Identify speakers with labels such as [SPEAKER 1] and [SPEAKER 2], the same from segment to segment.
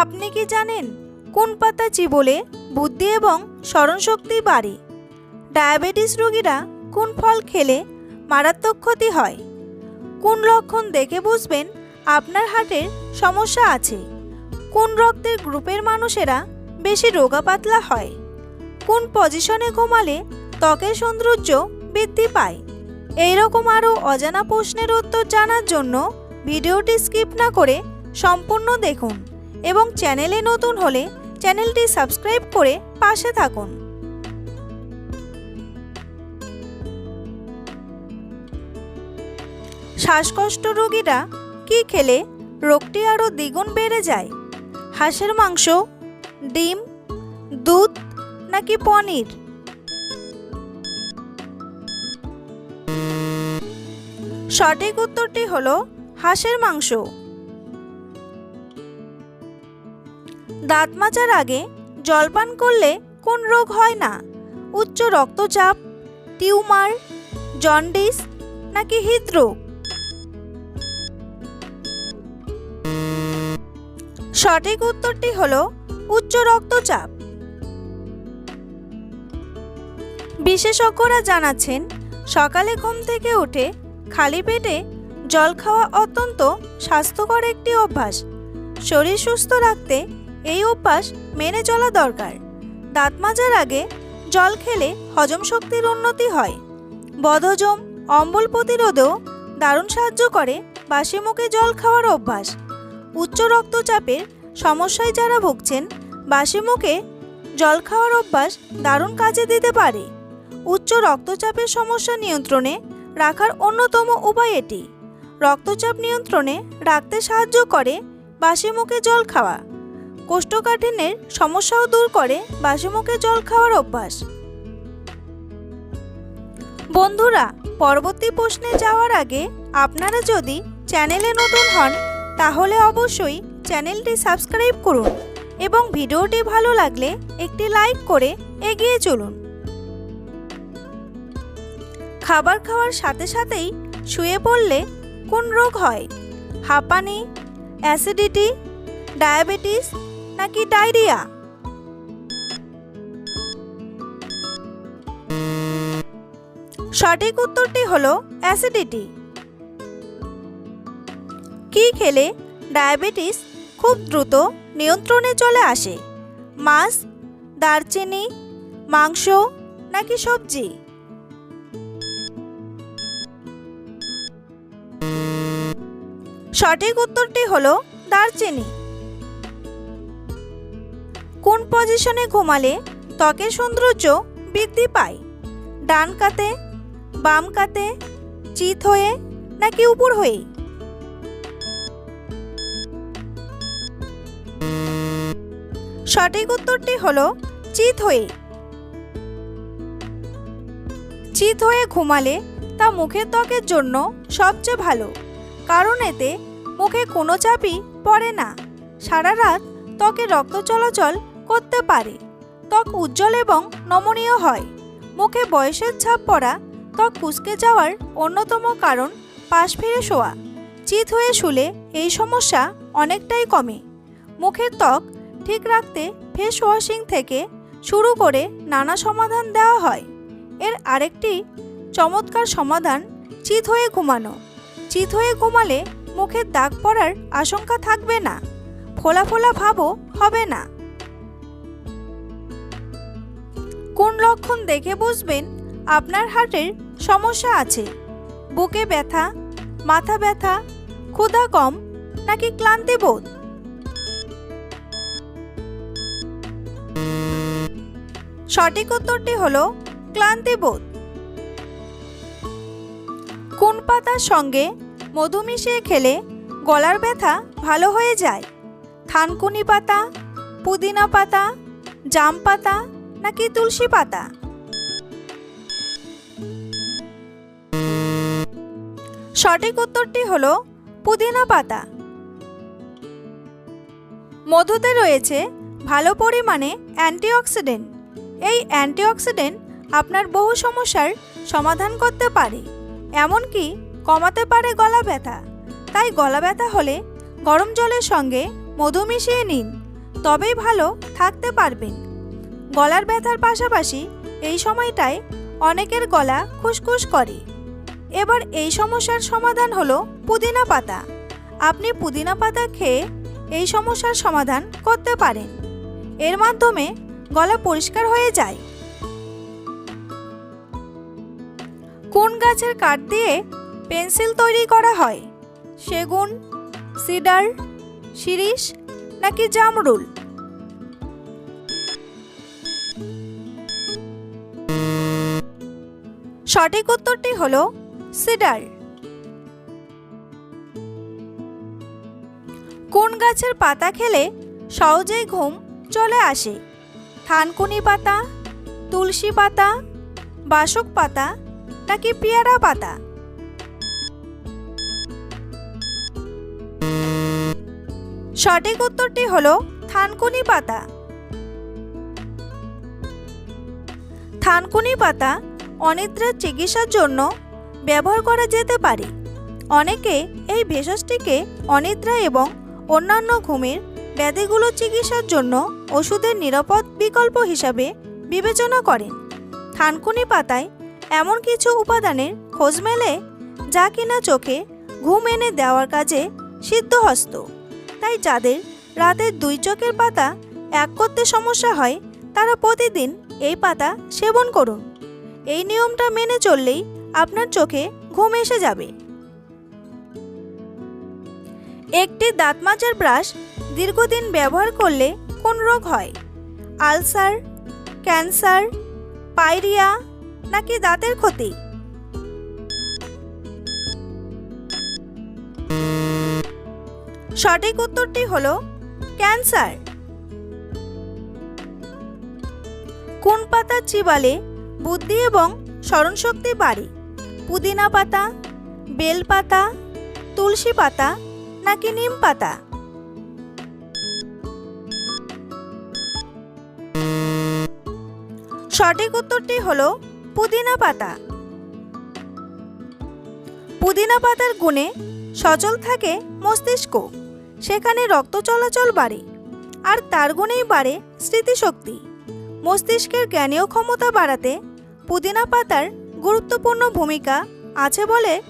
[SPEAKER 1] আপনি কি জানেন কোন পাতা চিবোলে বুদ্ধি এবং স্মরণশক্তি বাড়ে? ডায়াবেটিস রোগীরা কোন ফল খেলে মারাত্মক ক্ষতি হয়? কোন লক্ষণ দেখে বুঝবেন আপনার হার্টের সমস্যা আছে? কোন রক্তের গ্রুপের মানুষেরা বেশি রোগা পাতলা হয়? কোন পজিশনে ঘুমালে ত্বকের সৌন্দর্য বৃদ্ধি পায়? এইরকম আরও অজানা প্রশ্নের উত্তর জানার জন্য ভিডিওটি স্কিপ না করে সম্পূর্ণ দেখুন। এবং চ্যানেলে নতুন হলে চ্যানেলটি সাবস্ক্রাইব করে পাশে থাকুন। শ্বাসকষ্ট রোগীরা কি খেলে রোগটি আরও দ্বিগুণ বেড়ে যায়? হাঁসের মাংস, ডিম, দুধ নাকি পনির? সঠিক উত্তরটি হলো হাঁসের মাংস। দাঁত মাজার আগে জলপান করলে কোন রোগ হয় না? উচ্চ রক্তচাপ, টিউমার, জন্ডিস নাকি হৃদরোগ? সঠিক উত্তরটি হল উচ্চ রক্তচাপ। বিশেষজ্ঞরা জানাচ্ছেন, সকালে ঘুম থেকে উঠে খালি পেটে জল খাওয়া অত্যন্ত স্বাস্থ্যকর একটি অভ্যাস। শরীর সুস্থ রাখতে এই অভ্যাস মেনে চলা দরকার। দাঁত মাজার আগে জল খেলে হজম শক্তির উন্নতি হয়। বদহজম, অম্বল প্রতিরোধেও দারুণ সাহায্য করে বাসি মুখে জল খাওয়ার অভ্যাস। উচ্চ রক্তচাপের সমস্যায় যারা ভুগছেন, বাসি মুখে জল খাওয়ার অভ্যাস দারুণ কাজে দিতে পারে। উচ্চ রক্তচাপের সমস্যা নিয়ন্ত্রণে রাখার অন্যতম উপায় এটি। রক্তচাপ নিয়ন্ত্রণে রাখতে সাহায্য করে বাসি মুখে জল খাওয়া। কোষ্ঠকাঠিন্যের সমস্যাও দূর করে বাসি মুখে জল খাওয়ার অভ্যাস। বন্ধুরা, পরবর্তী প্রশ্নে যাওয়ার আগে আপনারা যদি চ্যানেলে নতুন হন, তাহলে অবশ্যই চ্যানেলটি সাবস্ক্রাইব করুন এবং ভিডিওটি ভালো লাগলে একটি লাইক করে এগিয়ে চলুন। খাবার খাওয়ার সাথে সাথেই শুয়ে পড়লে কোন রোগ হয়? হাঁপানি, অ্যাসিডিটি, ডায়াবেটিস নাকি ডায়রিয়া? সঠিক উত্তরটি হলো অ্যাসিডিটি। কি খেলে ডায়াবেটিস খুব দ্রুত নিয়ন্ত্রণে চলে আসে? মাছ, দারচিনি, মাংস নাকি সবজি? সঠিক উত্তরটি হলো দারচিনি। কোন পজিশনে ঘুমালে ত্বকের সৌন্দর্য বৃদ্ধি পায়? ডান কাতে, বাম কাতে, চিত হয়ে নাকি উপর হয়ে? সঠিক উত্তরটি হল চিত হয়ে। চিত হয়ে ঘুমালে তা মুখের ত্বকের জন্য সবচেয়ে ভালো, কারণ এতে মুখে কোনো চাপই পড়ে না। সারা রাত ত্বকে রক্ত চলাচল করতে পারে। ত্বক উজ্জ্বল এবং নমনীয় হয়। মুখে বয়সের ছাপ পড়া, ত্বক কুচকে যাওয়ার অন্যতম কারণ পাশ ফিরে শোয়া। চিত হয়ে শুলে এই সমস্যা অনেকটাই কমে। মুখের ত্বক ঠিক রাখতে ফেস ওয়াশিং থেকে শুরু করে নানা সমাধান দেওয়া হয়। এর আরেকটি চমৎকার সমাধান চিত হয়ে ঘুমানো। চিত হয়ে ঘুমালে মুখের দাগ পড়ার আশঙ্কা থাকবে না। ফোলা ফোলা ভাবও হবে না। কোন লক্ষণ দেখে বুঝবেন? আপনার হার্টের সমস্যা আছে। বুকে ব্যথা, মাথা ব্যথা, ক্ষুধা কম নাকি ক্লান্তি বোধ? সঠিক উত্তরটি হলো ক্লান্তি বোধ। কোন পাতার সঙ্গে মধু মিশিয়ে খেলে গলার ব্যথা ভালো হয়ে যায়? থানকুনি পাতা, পুদিনা পাতা, জাম পাতা নাকি তুলসী পাতা? সঠিক উত্তরটি হলো পুদিনা পাতা। মধুতে রয়েছে ভালো পরিমাণে অ্যান্টিঅক্সিডেন্ট। এই অ্যান্টিঅক্সিডেন্ট আপনার বহু সমস্যার সমাধান করতে পারে, এমনকি কমাতে পারে গলা ব্যথা। তাই গলা ব্যথা হলে গরম জলের সঙ্গে মধু মিশিয়ে নিন, তবেই ভালো থাকতে পারবেন। গলার ব্যথার পাশাপাশি এই সময়টায় অনেকের গলা খুসখুস করে। এবার এই সমস্যার সমাধান হলো পুদিনা পাতা। আপনি পুদিনা পাতা খেয়ে এই সমস্যার সমাধান করতে পারেন। এর মাধ্যমে গলা পরিষ্কার হয়ে যায়। কোন গাছের কাঠ দিয়ে পেন্সিল তৈরি করা হয়? সেগুন, সিডার, শিরিষ নাকি জামরুল? সঠিক উত্তরটি হল সিডার। কোন গাছের পাতা খেলে সহজেই ঘুম চলে আসে? থানকুনি পাতা, তুলসী পাতা, বাসক পাতা নাকি পেয়ারা পাতা? সঠিক উত্তরটি হল থানকুনি পাতা। থানকুনি পাতা অনিদ্রার চিকিৎসার জন্য ব্যবহার করা যেতে পারে। অনেকে এই ভেষজটিকে অনিদ্রা এবং অন্যান্য ঘুমের ব্যাধিগুলো চিকিৎসার জন্য ওষুধের নিরাপদ বিকল্প হিসাবে বিবেচনা করেন। থানকুনি পাতায় এমন কিছু উপাদানের খোঁজ মেলে যা কিনা চোখে ঘুম এনে দেওয়ার কাজে সিদ্ধহস্ত। তাই যাদের রাতের দুই চোখের পাতা এক করতে সমস্যা হয়, তারা প্রতিদিন এই পাতা সেবন করুন। এই নিয়মটা মেনে চললেই আপনার চোখে ঘুম এসে যাবে। একটি দাঁত মাজার ব্রাশ দীর্ঘদিন ব্যবহার করলে কোন রোগ হয়? আলসার, ক্যান্সার পাইরিয়া নাকি দাঁতের ক্ষতি? সঠিক উত্তরটি হল ক্যান্সার। কোন পাতা চিবালে বুদ্ধি এবং স্মরণশক্তি বাড়ে। পুদিনা পাতা, বেল পাতা, তুলসী পাতা নাকি নিম পাতা? সঠিক উত্তরটি হলো পুদিনা পাতা। পুদিনা পাতার গুণে সচল থাকে মস্তিষ্ক। সেখানে রক্ত চলাচল বাড়ে আর তার গুণেই বাড়ে স্মৃতিশক্তি। মস্তিষ্কের জ্ঞানীয় ক্ষমতা বাড়াতে পুদিনা পাতার গুরুত্বপূর্ণ ভূমিকা আছে বলে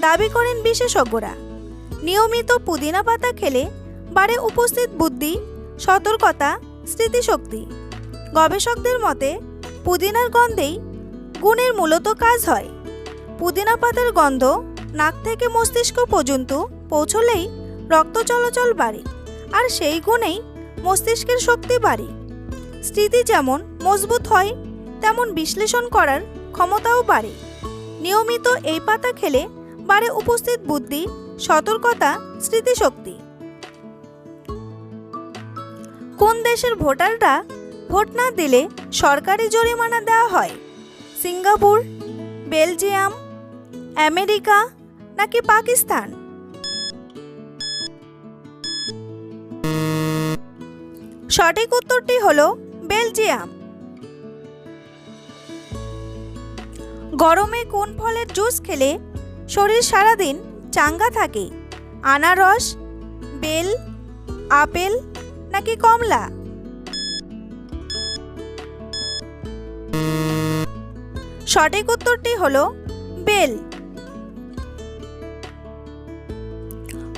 [SPEAKER 1] দাবি করেন বিশেষজ্ঞরা। নিয়মিত পুদিনা পাতা খেলে বাড়ে উপস্থিত বুদ্ধি, সতর্কতা, স্মৃতিশক্তি। গবেষকদের মতে, পুদিনার গন্ধেই গুণের মূলত কাজ হয়। পুদিনা পাতার গন্ধ নাক থেকে মস্তিষ্ক পর্যন্ত পৌঁছলেই রক্ত চলাচল বাড়ে আর সেই গুণেই মস্তিষ্কের শক্তি বাড়ে। স্মৃতি যেমন মজবুত হয় তেমন বিশ্লেষণ করার ক্ষমতাও বাড়ে। নিয়মিত এই পাতা খেলে বাড়ে উপস্থিত বুদ্ধি, সতর্কতা, স্মৃতিশক্তি। কোন দেশের ভোটাররা ভোট না দিলে সরকারি জরিমানা দেওয়া হয়? সিঙ্গাপুর, বেলজিয়াম, আমেরিকা নাকি পাকিস্তান? সঠিক উত্তরটি হলো বেলজিয়াম। গরমে কোন ফলের জুস খেলে শরীর সারাদিন চাঙ্গা থাকে? আনারস, বেল, আপেল নাকি কমলা? সঠিক উত্তরটি হল বেল।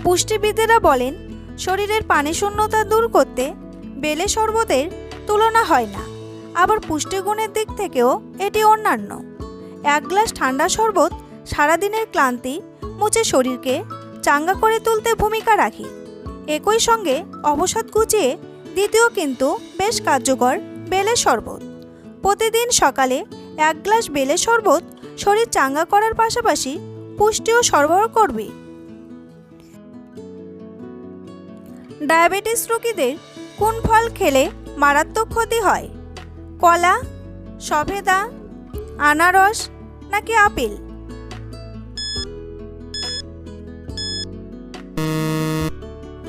[SPEAKER 1] পুষ্টিবিদেরা বলেন, শরীরের পানি শূন্যতা দূর করতে বেলে শরবতের তুলনা হয় না। আবার পুষ্টিগুণের দিক থেকেও এটি অন্যান্য। এক গ্লাস ঠান্ডা শরবত, সারাদিনের ক্লান্তি, মুছে শরীরকে চাঙ্গা করে তুলতে ভূমিকা রাখে। একই সঙ্গে অবসাদ গুছিয়ে দ্বিতীয় কিন্তু বেশ কার্যকর বেলের শরবত। প্রতিদিন সকালে এক গ্লাস বেলের শরবত শরীর চাঙ্গা করার পাশাপাশি পুষ্টিও সরবরাহ করবে। ডায়াবেটিস রোগীদের কোন ফল খেলে মারাত্মক ক্ষতি হয়? কলা, সফেদা আনারস নাকি আপেল?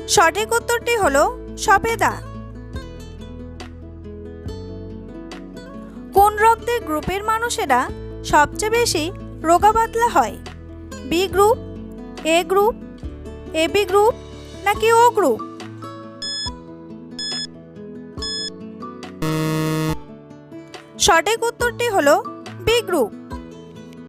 [SPEAKER 1] সঠিক উত্তরটি হলো সপেদা কোন রক্তের গ্রুপের মানুষেরা সবচেয়ে বেশি রোগাবাতলা হয়? B group A group A B group নাকি ও গ্রুপ সঠিক উত্তরটি হলো বি গ্রুপ